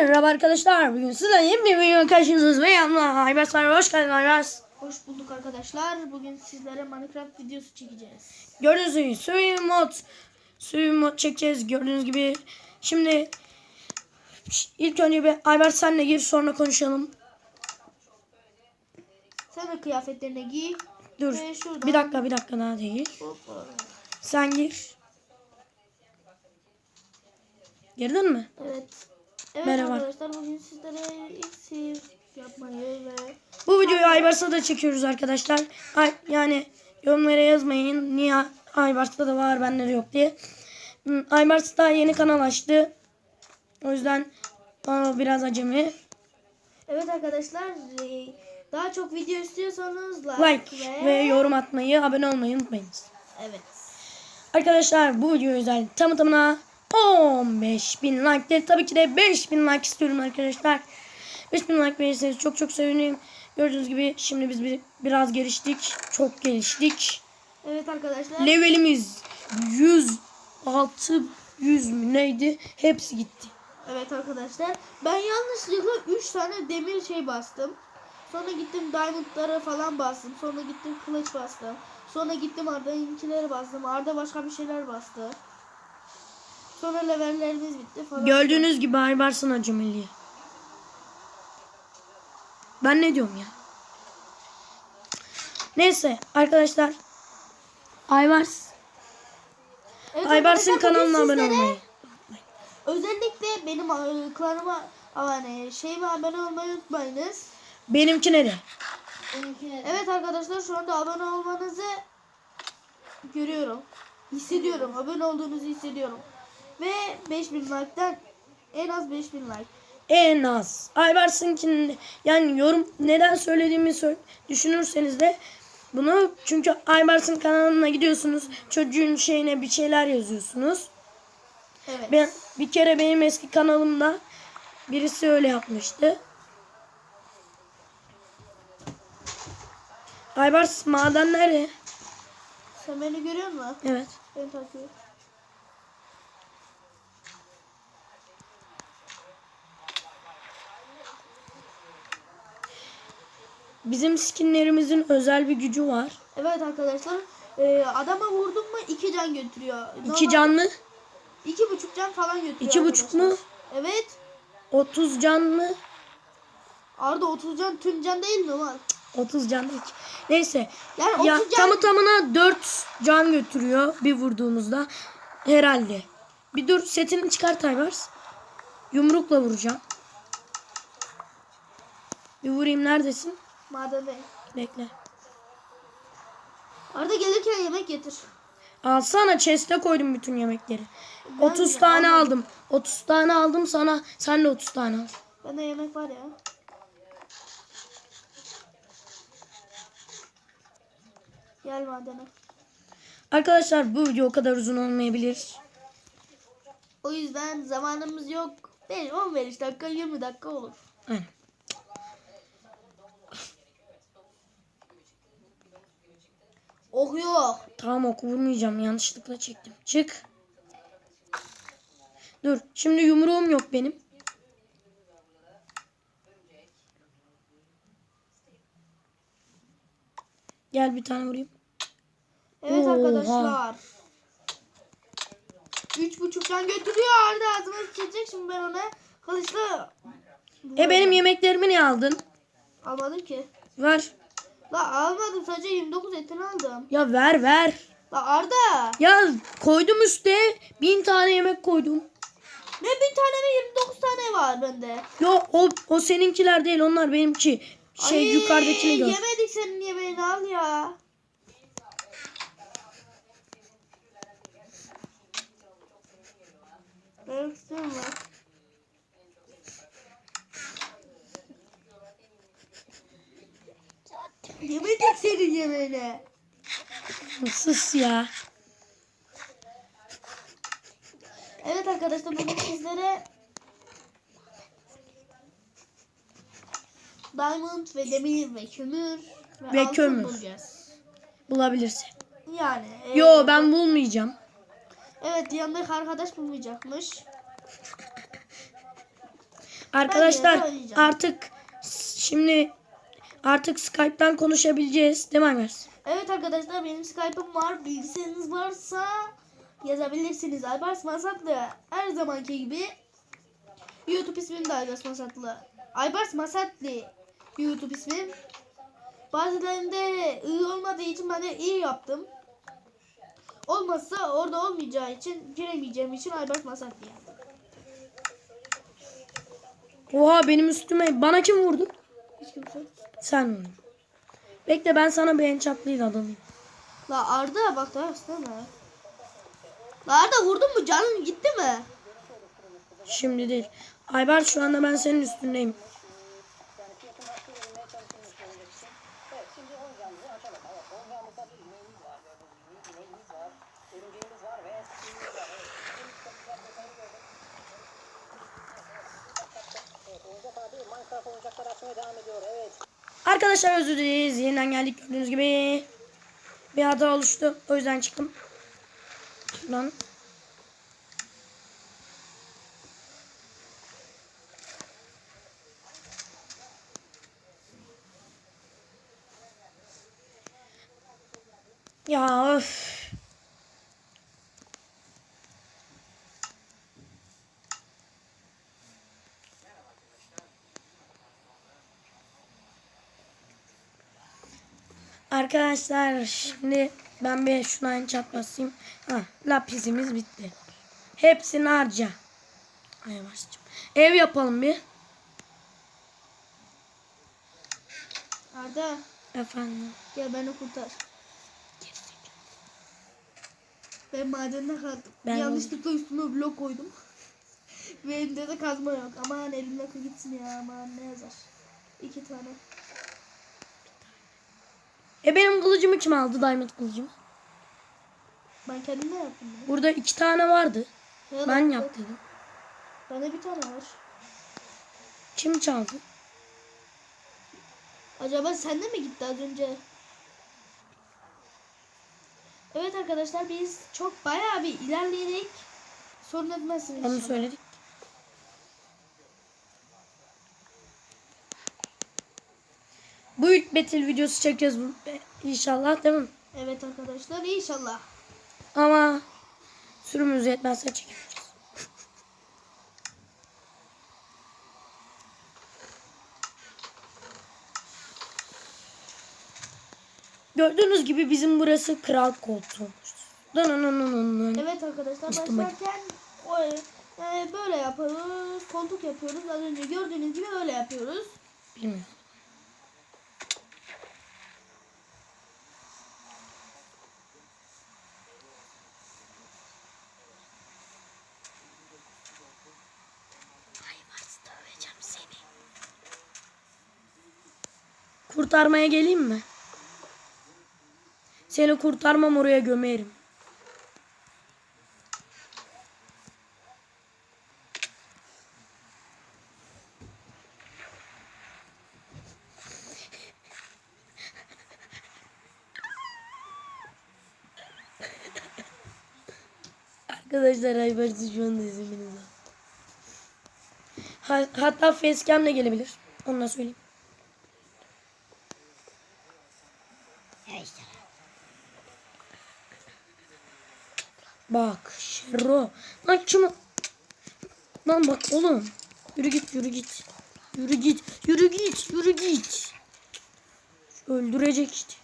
Merhaba arkadaşlar. Bugün sizlerle yeni bir video karşınızdayız ve yanımda Aybars var. Hoş geldin Aybars. Hoş bulduk arkadaşlar. Bugün sizlere Minecraft videosu çekeceğiz. Gördüğünüz gibi Swim mod. Swim mod çekeceğiz gördüğünüz gibi. Şimdi ilk önce bir Aybars senle gir sonra konuşalım. Sen de kıyafetlerini giy. Dur. Şuradan- Bir dakika bir dakika daha değil. Hoppa. Sen gir. Girdin mi? Evet. Evet Merhaba. arkadaşlar bugün sizlere iksir yapmayı ve Bu videoyu Aybars'a da çekiyoruz arkadaşlar. Ay, yani yorumlara yazmayın. Niye Aybars'ta da var bende de yok diye. Hmm, Aybars daha yeni kanal açtı. O yüzden o biraz acemi. evet arkadaşlar e, daha çok video istiyorsanız like, Like ve yorum atmayı, abone olmayı unutmayınız. Evet. Arkadaşlar bu video özel tamı tamına 15 bin like değil. Tabii ki de 5 bin like istiyorum arkadaşlar. 5 bin like verirseniz çok çok sevinirim. Gördüğünüz gibi şimdi biz bir, biraz geliştik. Çok geliştik. Evet arkadaşlar. Levelimiz 106 100 mü neydi? Hepsi gitti. Evet arkadaşlar. Ben yanlışlıkla 3 tane demir şey bastım. Sonra gittim diamondlara falan bastım. Sonra gittim kılıç bastım. Sonra gittim Arda'nınkileri bastım. Arda başka bir şeyler bastı. Sonra levellerimiz bitti falan. Gördüğünüz gibi Aybars'ın acemiliği. Ben ne diyorum ya? Neyse arkadaşlar. Aybars. Evet Aybars'ın kanalına abone olmayı. Özellikle benim e, kanalıma yani şeyime abone olmayı unutmayınız. Benimkine de. Evet arkadaşlar şu anda abone olmanızı görüyorum. Hissediyorum. Abone olduğunuzu hissediyorum. Ve 5000 like'tan en az 5000 like. En az. Aybars'ınkini yani yorum neden söylediğimi sö- düşünürseniz de bunu çünkü Aybars'ın kanalına gidiyorsunuz. Çocuğun şeyine bir şeyler yazıyorsunuz. Evet. Ben bir kere benim eski kanalımda birisi öyle yapmıştı. Aybars maden nerede? Sen beni görüyor musun? Evet. Beni takip Bizim skinlerimizin özel bir gücü var. Evet arkadaşlar. e, adama vurdum mu 2 can götürüyor. İki canlı, İki buçuk can falan götürüyor İki buçuk arkadaşlar. mu? Evet. 30 canlı, Arda 30 can tüm can değil mi lan? 30 canlı. iki. Neyse. Yani 30 Ya can tamı tamına 4 can götürüyor bir vurduğumuzda. Herhalde. Bir dur setini çıkart Aybars. Yumrukla vuracağım. Bir vurayım neredesin? Madende. Bekle. Arda gelirken yemek getir. Alsana chest'e koydum bütün yemekleri. Ben 30 de tane almadım. aldım. 30 tane aldım sana. Sen de 30 tane al. Bende yemek var ya. Gel madene. Arkadaşlar bu video o kadar uzun olmayabilir. O yüzden zamanımız yok. Değil 15 dakika 20 dakika olur. Aynen. Oh yok. Tamam oku vurmayacağım. Yanlışlıkla çektim. Çık. Dur. Şimdi yumruğum yok benim. Gel bir tane vurayım. Evet Oha. arkadaşlar. Üç buçuk can götürüyor Arda ağzıma sıçacak şimdi ben ona kılıçla E benim yemeklerimi niye aldın? almadım ki. Ver. La almadım sadece 29 etini aldım. Ya ver ver. La Arda Ya koydum üste. Bin tane yemek koydum. ne bir tane mi 29 tane var bende. Yo o, o seninkiler değil onlar benimki. Şey Ay, yukarıdakini gör. Yemedik senin yemeğini al ya. Ben istiyorum. Yemedik senin yemeğini. Sus ya. Evet arkadaşlar bugün sizlere Diamond ve demir ve kömür ve, Ve altın kömür. bulacağız. Bulabilirsin. Yani. e, Yo ben bulmayacağım. Evet yanındaki arkadaş bulmayacakmış. Arkadaşlar artık şimdi artık Skype'tan konuşabileceğiz. Değil mi Aybars? Evet arkadaşlar benim Skype'ım var. Bilgisayarınız varsa yazabilirsiniz. Aybars Masatlı her zamanki gibi YouTube ismim de Aybars Masatlı. Aybars Masatlı YouTube ismim. Bazılarında i olmadığı için ben de i yaptım. Olmazsa orada olmayacağı için giremeyeceğim için Aybars Masatlı yaptım. Oha benim üstüme bana kim vurdu? Hiç kimse. Sen vurdun. Bekle ben sana bir ençatlıyla dalayım. La Arda bak da aslında. La Arda vurdun mu canın gitti mi? Şimdi değil. Aybars şu anda ben senin üstündeyim. Arkadaşlar özür dileriz. Yeniden geldik gördüğünüz gibi. Bir hata oluştu. O yüzden çıktım. Şuradan. Ya öf. Arkadaşlar şimdi ben bir şuna çat basayım. Ha, lapisimiz bitti. Hepsini harca. Ay başlayacağım. Ev yapalım bir. Arda Efendim. gel beni kurtar. Ben madende kaldım. Ben- Yanlışlıkla üstüne blok koydum. Ve elimde de kazma yok. Aman elimde gitsin ya aman ne yazar. İki tane. E benim kılıcımı kim aldı? Diamond kılıcımı. Ben kendim de yaptım bunu. Burada iki tane vardı. Ya Ben da- yaptım. Bende bir tane var. Kim çaldı? Acaba sende mi gitti az önce? Evet arkadaşlar biz çok bayağı bir ilerledik. Sorun etmezsiniz. Onu söyledik. Bu ilk battle videosu çekeceğiz bu- inşallah değil mi? Evet arkadaşlar inşallah. Ama sürümümüz yetmezse çekeceğiz. Gördüğünüz gibi bizim burası kral koltuğumuz. Evet arkadaşlar Üstüme- başlarken o, e, böyle yapıyoruz. Koltuk yapıyoruz. Az önce gördüğünüz gibi öyle yapıyoruz. Bilmiyorum. Kurtarmaya geleyim mi? Seni kurtarmam oraya gömerim. Arkadaşlar Aybert'i şu anda izlemeniz lazım. Ha- Hatta facecam de gelebilir. Onu da söyleyeyim. Bak Şero. Lan kim? Lan bak oğlum. Yürü git yürü git. Yürü git. Yürü git. Yürü git. Öldürecek işte.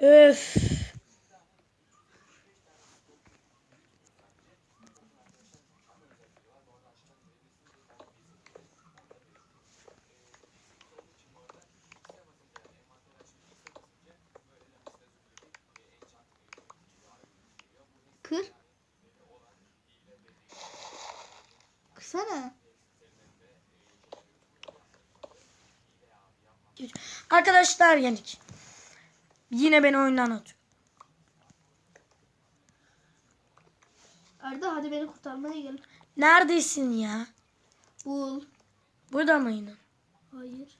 Öf. Kır. Kırsana. Arkadaşlar yenik. Yine beni oyundan atıyor. Arda hadi beni kurtarmaya gel. Neredesin ya? Bul. Burada mıydın? Hayır.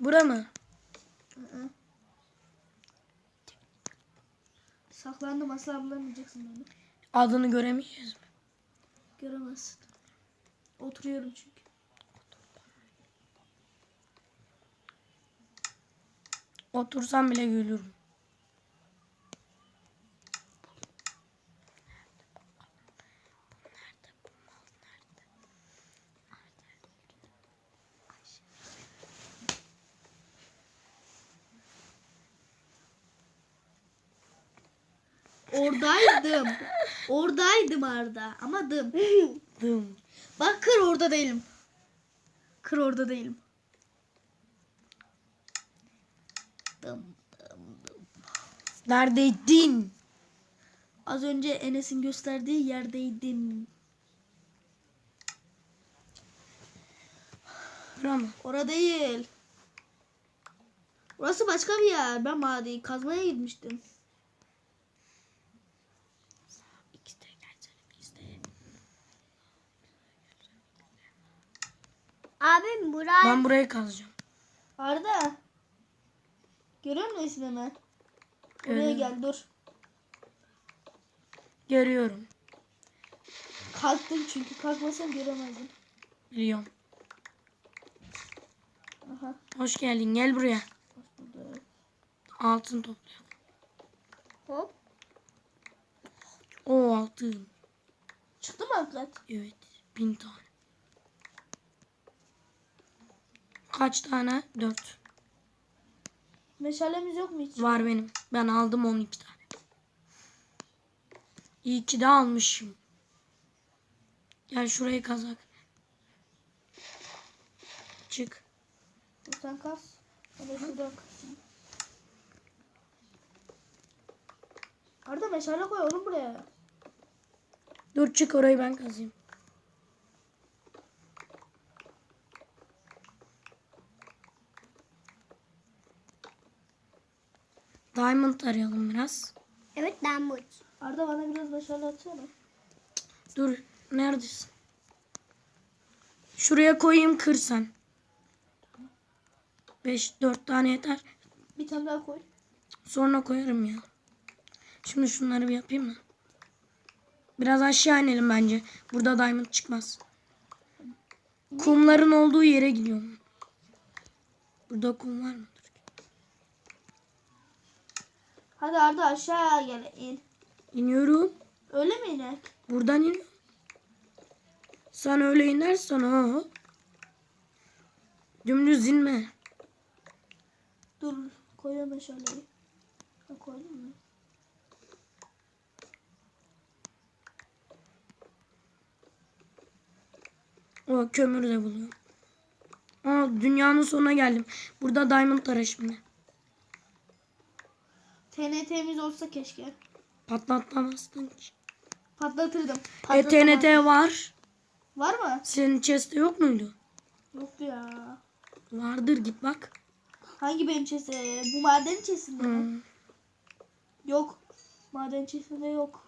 Bura mı? Hı hı. Saklandım asla bulamayacaksın beni. Adını göremeyeceğiz mi? Göremezsin. Oturuyorum çünkü. Otursam bile gülürüm. Oradaydım. Oradaydım Arda. Ama dım. Dım. Bak kır orada değilim. Kır orada değilim. Dım, dım, dım. Neredeydin? Az önce Enes'in gösterdiği yerdeydim. Bura mı? Orada değil. Burası başka bir yer. Ben mağarayı kazmaya gitmiştim. İkisi de gelsene biz de. Abim buraya Ben burayı kazacağım. Arda. Görüyor musun ismimi? Buraya gel dur. Görüyorum. Kalktım çünkü kalkmasam göremezdim. Biliyorum. Aha. Hoş geldin. Gel buraya. Altın topluyor. hop O altın. Çıktı mı hakikaten? Evet. Bin tane. Kaç tane? Dört. Meşalemiz yok mu hiç? Var benim. Ben aldım 12 tane. İyi ki de almışım. Gel şurayı kazak. Çık. Sen de şuradan kasayım. Arda meşale koy oğlum buraya. Dur çık orayı ben kazayım. Diamond arayalım biraz. evet Mahmut. Arda bana biraz meşale atsana. Dur neredesin? Şuraya koyayım kırsan. 5 4 tane yeter. Bir tane daha koy. Sonra koyarım ya. Şimdi şunları bir yapayım mı? Biraz aşağı inelim bence. Burada diamond çıkmaz. Kumların olduğu yere gidiyorum. Burada kum var mıdır? Hadi Arda aşağıya gel in. İniyorum. Öyle mi inek? Buradan iniyorum. Sen öyle inersen o. Dümdüz inme. Dur koyuyorum meşaleyi. Ha, koydun mu? O kömür de buluyorum. Aa, dünyanın sonuna geldim. Burada diamond var şimdi. TNT'miz olsa keşke. Patlatmamazsın ki. Patlatırdım. E Patlatamam. TNT var. Var mı? Senin chest'te yok muydu? Yok ya. Vardır git bak. Hangi benim chest'e? Bu maden chest'inde mi? Yok. Maden chest'inde yok.